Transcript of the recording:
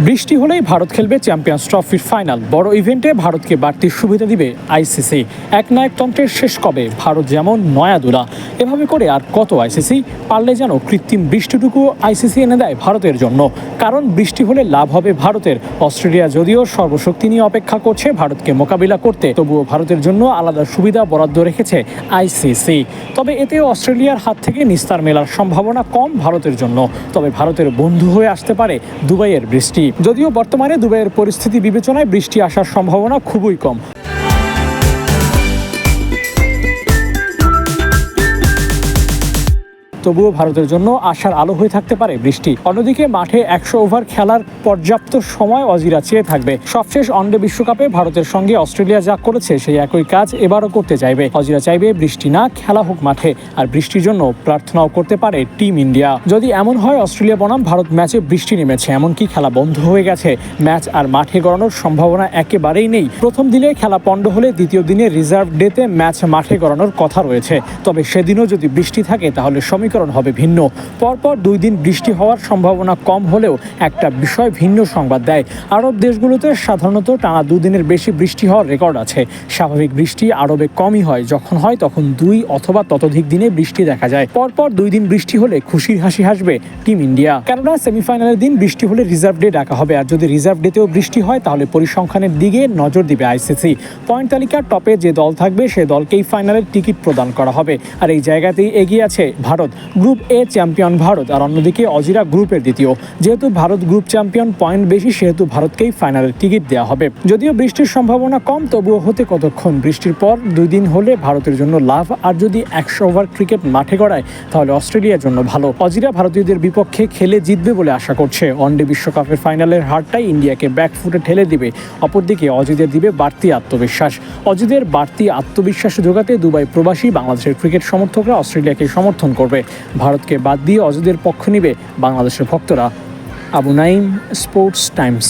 বৃষ্টি হলেই ভারত খেলবে চ্যাম্পিয়ন্স ট্রফির ফাইনাল। বড় ইভেন্টে ভারতকে বাড়তি সুবিধা দিবে আইসিসি। এক নায়কতন্ত্রের শেষ কবে ভারত যেমন নয়াদুলা। এভাবে করে আর কত আইসিসি? পারলে যেন কৃত্রিম বৃষ্টিটুকু আইসিসি এনে দেয় ভারতের জন্য। কারণ বৃষ্টি হলে লাভ হবে ভারতের। অস্ট্রেলিয়া যদিও সর্বশক্তি নিয়ে অপেক্ষা করছে ভারতকে মোকাবিলা করতে। তবুও ভারতের জন্য আলাদা সুবিধা বরাদ্দ রেখেছে আইসিসি। তবে এতে অস্ট্রেলিয়ার হাত থেকে নিস্তার মেলার সম্ভাবনা কম ভারতের জন্য। তবে ভারতের বন্ধু হয়ে আসতে পারে দুবাইয়ের বৃষ্টি। যদিও বর্তমানে দুবাইয়ের পরিস্থিতি বিবেচনায় বৃষ্টি আসার সম্ভাবনা খুবই কম। তবুও ভারতের জন্য আশার আলো হয়ে থাকতে পারে বৃষ্টি। অন্যদিকে মাঠে একশো ওভার খেলার পর্যাপ্ত সময় অজিরা চেয়ে থাকবে। সবশেষ ওয়ানডে বিশ্বকাপে ভারতের সঙ্গে অস্ট্রেলিয়া যা করেছে সেই একই কাজ এবারও করতে চাইবে। অজিরা চাইবে বৃষ্টি না, খেলা হোক মাঠে। আর বৃষ্টির জন্য প্রার্থনাও করতে পারে টিম ইন্ডিয়া। যদি এমন হয়, অস্ট্রেলিয়া বনাম, ভারত ম্যাচে বৃষ্টি নেমেছে। এমনকি খেলা বন্ধ হয়ে গেছে। ম্যাচ আর মাঠে গড়ানোর সম্ভাবনা একেবারেই নেই। প্রথম দিনে খেলা পণ্ড হলে দ্বিতীয় দিনে রিজার্ভ ডেতে ম্যাচ মাঠে গড়ানোর কথা রয়েছে। তবে সেদিনও যদি বৃষ্টি থাকে, তাহলে সমীকরণ হবে ভিন্ন। পরপর দুই দিন বৃষ্টি হওয়ার সম্ভাবনা কম হলেও একটা বিষয় ভিন্ন সংবাদ দেয়। আরব দেশগুলোতে সাধারণত টানা দুদিনের বেশি বৃষ্টি হওয়ার রেকর্ড আছে। স্বাভাবিক বৃষ্টি আরবে কমই হয়। যখন হয় তখন দুই অথবা ততোধিক দিনে বৃষ্টি দেখা যায়। পরপর দুই দিন বৃষ্টি হলে খুশির হাসি হাসবে টিম ইন্ডিয়া। কেননা সেমিফাইনালের দিন বৃষ্টি হলে রিজার্ভ ডে ডাকা হবে। আর যদি রিজার্ভ ডেতেও বৃষ্টি হয়, তাহলে পরিসংখ্যানের দিকে নজর দিবে আইসিসি। পয়েন্ট তালিকার টপে যে দল থাকবে, সে দলকেই ফাইনালের টিকিট প্রদান করা হবে। আর এই জায়গাতেই এগিয়ে আছে Bharat. Group A champion Bharat আর অন্যদিকে অজিরা গ্রুপের দ্বিতীয়। যেহেতু ভারত গ্রুপ চ্যাম্পিয়ন পয়েন্ট বেশি, সেহেতু ভারতকেই ফাইনালের টিকিট দেওয়া হবে। যদিও বৃষ্টির সম্ভাবনা কম, তবুও হতে কতক্ষণ বৃষ্টির পর দুই দিন হলে ভারতের জন্য লাভ। আর যদি একশো ওভার ক্রিকেট মাঠে গড়ায়, তাহলে অস্ট্রেলিয়ার জন্য ভালো। অজিরা ভারতীয়দের বিপক্ষে খেলে জিতবে বলে আশা করছে। ওয়ানডে বিশ্বকাপের ফাইনালের হারটাই ইন্ডিয়াকে ব্যাকফুটে ঠেলে দিবে। অপরদিকে অজিদের দিবে বাড়তি আত্মবিশ্বাস। অজিদের বাড়তি আত্মবিশ্বাস যোগাতে দুবাই প্রবাসী বাংলাদেশের ক্রিকেট সমর্থকরা অস্ট্রেলিয়াকে সমর্থন করবে। ভারতকে বাদ দিয়ে অজদের পক্ষ নিবে বাংলাদেশের ভক্তরা। Abu Naim sports Times